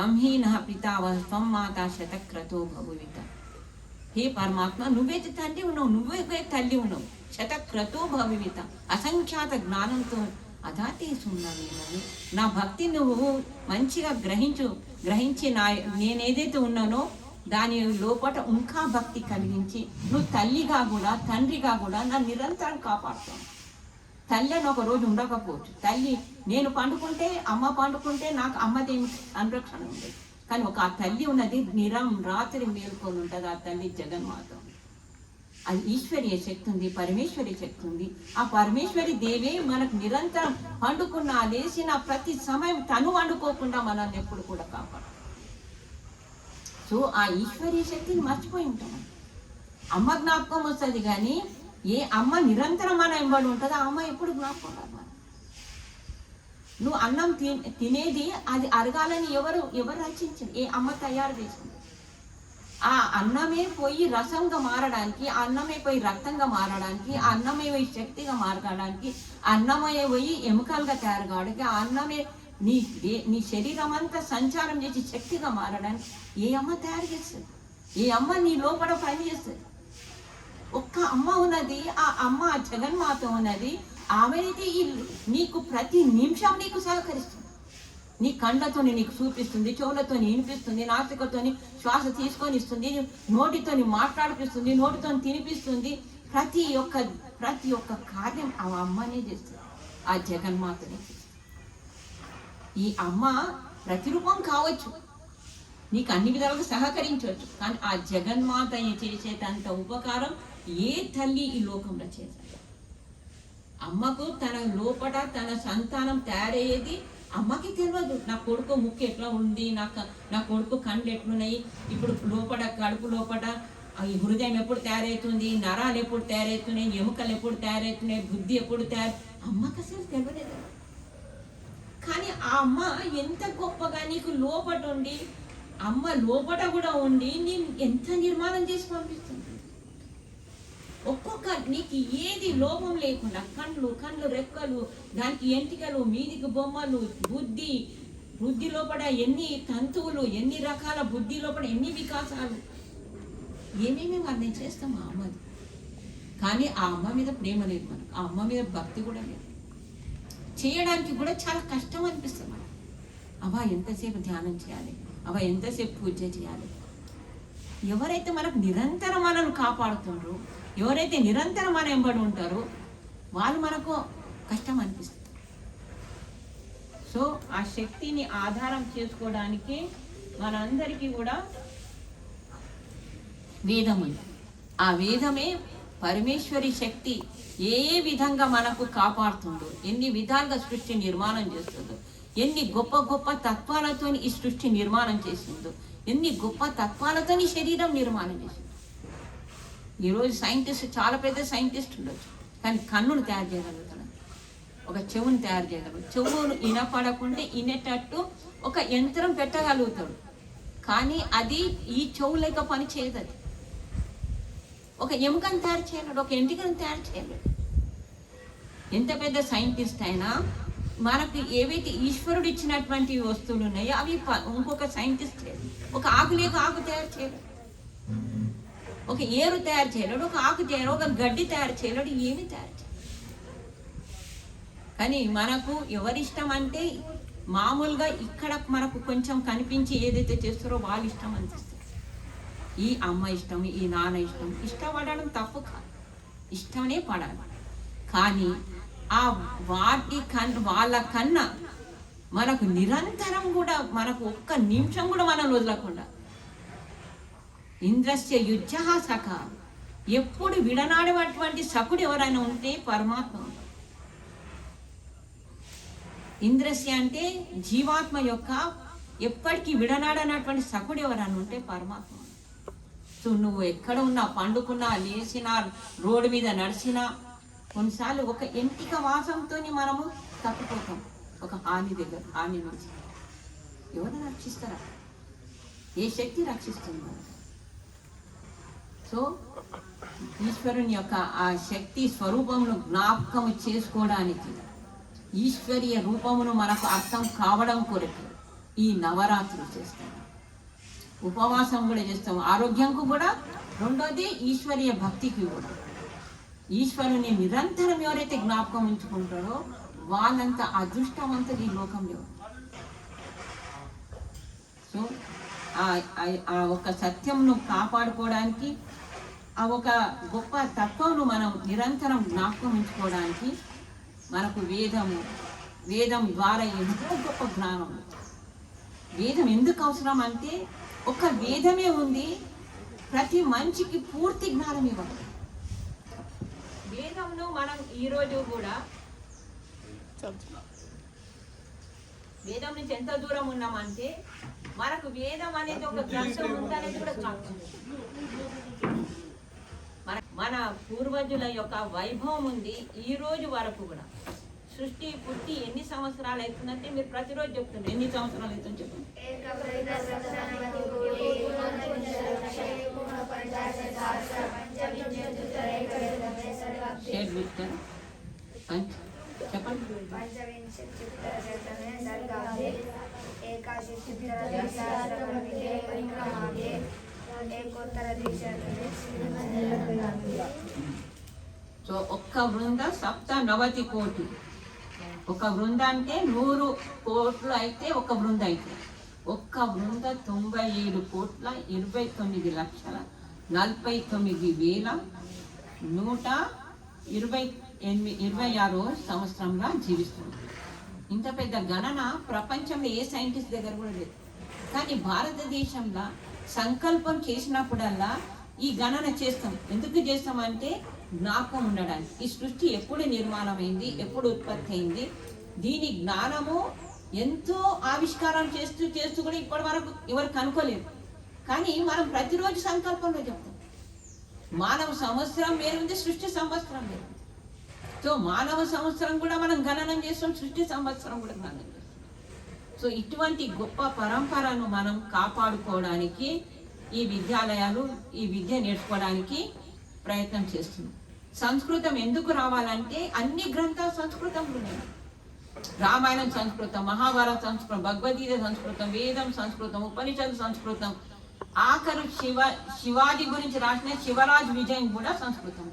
సంహీన పితావ త్వం మాత శతక్రతో భగువిత హే పరమాత్మ నువ్వే తండ్రి ఉన్నావు నువ్వే తల్లి ఉన్నావు శతక్రతో భవివిత అసంఖ్యాత జ్ఞానంతో అదాతేసి నేను నా భక్తి నువ్వు మంచిగా గ్రహించు గ్రహించి నా నేనేదైతే ఉన్నానో దాని లోపల ఇంకా భక్తి కలిగించి నువ్వు తల్లిగా కూడా తండ్రిగా కూడా నన్ను నిరంతరం కాపాడుతావు। తల్లి అని ఒక రోజు ఉండకపోవచ్చు. తల్లి నేను పండుకుంటే అమ్మ పండుకుంటే నాకు అమ్మది సంరక్షణ ఉంది కానీ ఒక ఆ తల్లి ఉన్నది నిరం రాత్రి మేల్కొని ఉంటుంది ఆ తల్లి జగన్మాత. అది ఈశ్వరీయ శక్తి ఉంది పరమేశ్వరి శక్తి ఉంది. ఆ పరమేశ్వరి దేవే మనకు నిరంతరం పండుకున్న లేచిన ప్రతి సమయం తను వండుకోకుండా మనల్ని ఎప్పుడు కూడా కాపాడు సో ఆ ఈశ్వరీయ శక్తిని మర్చిపోయి ఉంటాం. అమ్మ జ్ఞాపకం వస్తుంది కానీ ఏ అమ్మ నిరంతరం మన వెంబడి ఉంటుందో? ఆ అమ్మ ఎప్పుడు జ్ఞాపకం నువ్వు అన్నం తి- తినేది అది అరగాలని ఎవరు ఎవరు రచించింది ఏ అమ్మ తయారు చేసింది? ఆ అన్నమే పోయి రసంగా మారడానికి ఆ అన్నమే పోయి రక్తంగా మారడానికి ఆ అన్నమే పోయి శక్తిగా మారడానికి అన్నమే పోయి ఎముకలుగా తయారు కావడానికి ఆ అన్నమే నీ నీ శరీరం అంతా సంచారం చేసి శక్తిగా మారడానికి ఏ అమ్మ తయారు చేస్తుంది? ఏ అమ్మ నీ లోపల పని చేస్తుంది ఒక్క అమ్మ ఉన్నది ఆ అమ్మ ఆ జగన్మాత ఉన్నది ఆమెనైతే ఈ నీకు ప్రతి నిమిషం నీకు సహకరిస్తుంది. నీ కళ్ళతోని నీకు చూపిస్తుంది చెవులతో వినిపిస్తుంది నాసికతోని శ్వాస తీసుకొని ఇస్తుంది నోటితోని మాట్లాడిపిస్తుంది నోటితో తినిపిస్తుంది. ప్రతి ఒక్క ప్రతి ఒక్క కార్యం ఆ అమ్మనే చేస్తుంది ఆ జగన్మాతనే. ఈ అమ్మ ప్రతిరూపం కావచ్చు నీకు అన్ని విధాలుగా సహకరించవచ్చు కానీ ఆ జగన్మాత చేసేటంత ఉపకారం ఏ తల్లి ఈ లోకంలో చేశారు? అమ్మకు తన లోపట తన సంతానం తయారయ్యేది అమ్మకి తెలియదు నా కొడుకు ముక్కు ఎట్లా ఉంది? నా నా కొడుకు కండ్లు ఎట్లున్నాయి? ఇప్పుడు లోపట కడుపు లోపట ఈ హృదయం ఎప్పుడు తయారవుతుంది? నరాలు ఎప్పుడు తయారవుతున్నాయి? ఎముకలు ఎప్పుడు తయారవుతున్నాయి? బుద్ధి ఎప్పుడు తయారు అమ్మకి అసలు తెలియలేదు కానీ ఆ అమ్మ ఎంత గొప్పగా నీకు లోపట ఉండి అమ్మ లోపట కూడా ఉండి నేను ఎంత నిర్మాణం చేసి పంపిస్తుంది? ఒక్కొక్క నీకు ఏది లోపం లేకుండా కళ్ళు కళ్ళు రెక్కలు దానికి ఎంటికలు మీదికి బొమ్మలు బుద్ధి బుద్ధి లోపల ఎన్ని తంతువులు ఎన్ని రకాల బుద్ధి లోపల ఎన్ని వికాసాలు? ఏమేమి వర్ణం చేస్తాం ఆ అమ్మది? కానీ ఆ అమ్మ మీద ప్రేమ లేదు మనకు. ఆ అమ్మ మీద భక్తి కూడా లేదు. చేయడానికి కూడా చాలా కష్టం అనిపిస్తుంది మనకు. అవ్వ ఎంతసేపు ధ్యానం చేయాలి? అవ్వ ఎంతసేపు పూజ చేయాలి? ఎవరైతే మనకు నిరంతరం మనల్ని కాపాడుతుండ్రో ఎవరైతే నిరంతరం మన వెంబడి ఉంటారో వాళ్ళు మనకు కష్టం అనిపిస్తుంది. సో ఆ శక్తిని ఆధారం చేసుకోవడానికి మనందరికీ కూడా వేదం ఉంది. ఆ వేదమే పరమేశ్వరి శక్తి ఏ విధంగా మనకు కాపాడుతుందో ఎన్ని విధాలుగా సృష్టి నిర్మాణం చేస్తుందో ఎన్ని గొప్ప గొప్ప తత్వాలతో ఈ సృష్టి నిర్మాణం చేసిందో ఎన్ని గొప్ప తత్వాలతో శరీరం నిర్మాణం చేసిందో ఈరోజు సైంటిస్ట్ చాలా పెద్ద సైంటిస్ట్ ఉండొచ్చు. కానీ కన్నును తయారు చేయగలుగుతాడు. ఒక చెవుని తయారు చేయగలడు చెవును వినపడకుంటే వినేటట్టు ఒక యంత్రం పెట్టగలుగుతాడు. కానీ అది ఈ చెవు లేక పని చేయదు అది. ఒక ఎముకను తయారు చేయలేడు ఒక ఎంటికను తయారు చేయలేడు ఎంత పెద్ద సైంటిస్ట్ అయినా మనకు ఏవైతే ఈశ్వరుడు ఇచ్చినటువంటి వస్తువులు ఉన్నాయో అవి ఇంకొక సైంటిస్ట్ లేదు ఒక ఆకు లేక ఆకు తయారు చేయలేదు ఒక ఏరు తయారు చేయలేడు ఒక ఆకు చేయలేడు ఒక గడ్డి తయారు చేయలేడు ఏమి తయారు చేయలేడు. కానీ మనకు ఎవరిష్టం అంటే మామూలుగా ఇక్కడ మనకు కొంచెం కనిపించి ఏదైతే చేస్తారో వాళ్ళు ఇష్టం అనిపిస్తుంది ఈ అమ్మ ఇష్టం ఈ నాన్న ఇష్టం ఇష్టపడడం తప్పు కాదు. ఇష్టమే పడాలి. కానీ ఆ వాటి కన్ వాళ్ళ కన్నా మనకు నిరంతరం కూడా మనకు ఒక్క నిమిషం కూడా మనం వదలకుండా ఇంద్రస్య యుద్ధ సఖ. ఎప్పుడు విడనాడేటువంటి సకుడు ఎవరైనా ఉంటే పరమాత్మ. ఇంద్రస్య అంటే జీవాత్మ యొక్క ఎప్పటికీ విడనాడనటువంటి సకుడు ఎవరైనా ఉంటే పరమాత్మ. సో నువ్వు ఎక్కడ ఉన్నా పండుకున్నా లేచినా రోడ్డు మీద నడిచినా కొన్నిసార్లు ఒక ఎంటిక వాసంతో మనము తప్పిపోతాం. ఒక హాని దగ్గర హాని నుంచి. ఎవరు రక్షిస్తారా? ఏ శక్తి రక్షిస్తుంది? సో ఈశ్వరుని యొక్క ఆ శక్తి స్వరూపమును జ్ఞాపకం చేసుకోవడానికి ఈశ్వరీయ రూపమును మనకు అర్థం కావడం కొరకు ఈ నవరాత్రులు చేస్తాం ఉపవాసం కూడా చేస్తాం ఆరోగ్యంకు కూడా. రెండోది ఈశ్వరీయ భక్తికి కూడా. ఈశ్వరుని నిరంతరం ఎవరైతే జ్ఞాపకం ఉంచుకుంటారో వాళ్ళంత అదృష్టవంతులు ఈ లోకంలో. సో ఆ- ఆ- ఆ ఒక సత్యంను కాపాడుకోవడానికి ఆ ఒక గొప్ప తత్వంను మనం నిరంతరం జ్ఞాపకం ఉంచుకోవడానికి మనకు వేదము వేదం ద్వారా ఎంతో గొప్ప జ్ఞానం వేదం ఎందుకు అవసరం అంటే ఒక వేదమే ఉంది ప్రతి మనిషికి పూర్తి జ్ఞానం ఇవ్వాలి వేదంలో మనం ఈరోజు కూడా వేదం నుంచి ఎంత దూరం ఉన్నామంటే మనకు వేదం అనేది ఒక గ్రంథం ఉందనేది కూడా సాక్ష్యం మన పూర్వజుల యొక్క వైభవం ఉంది ఈ రోజు వరకు కూడా. సృష్టి పుట్టి ఎన్ని సంవత్సరాలు అవుతుందంటే మీరు ప్రతిరోజు చెప్తున్నారు ఎన్ని సంవత్సరాలు అవుతుంది చెప్పండి. చెప్పండి. సో ఒక్క వృంద సప్త నవతి కోటి. ఒక వృంద అంటే నూరు కోట్లు అయితే ఒక వృంద అయితే. ఒక్క వృంద తొంభై ఏడు కోట్ల ఇరవై తొమ్మిది లక్షల నలభై తొమ్మిది వేల నూట ఇరవై ఎనిమిది ఇరవై ఆరో సంవత్సరంగా జీవిస్తుంది. ఇంత పెద్ద గణన ప్రపంచంలో ఏ సైంటిస్ట్ దగ్గర కూడా లేదు. కానీ భారతదేశంలో సంకల్పం చేసినప్పుడల్లా ఈ గణన చేస్తాం. ఎందుకు చేస్తామంటే జ్ఞాపకం ఉండడానికి. ఈ సృష్టి ఎప్పుడు నిర్మాణమైంది ఎప్పుడు ఉత్పత్తి అయింది దీని జ్ఞానము ఎంతో ఆవిష్కారం చేస్తూ చేస్తూ కూడా ఇప్పటి వరకు ఎవరు కనుక్కోలేదు కానీ మనం ప్రతిరోజు సంకల్పంలో చెప్తాం. మానవ సంవత్సరం వేరుంది సృష్టి సంవత్సరం వేరుంది సో మానవ సంవత్సరం కూడా మనం గణనం చేస్తాం సృష్టి సంవత్సరం కూడా గణనం చేస్తాం. సో ఇటువంటి గొప్ప పరంపరను మనం కాపాడుకోవడానికి ఈ విద్యాలయాలు ఈ విద్య నేర్చుకోవడానికి ప్రయత్నం చేస్తున్నాం. సంస్కృతం ఎందుకు రావాలంటే అన్ని గ్రంథాలు సంస్కృతంలోనే రామాయణం సంస్కృతం మహాభారత సంస్కృతం భగవద్గీత సంస్కృతం వేదం సంస్కృతం ఉపనిషత్ సంస్కృతం ఆఖరు శివ శివాజీ గురించి రాసిన శివరాజ్ విజయం కూడా సంస్కృతం.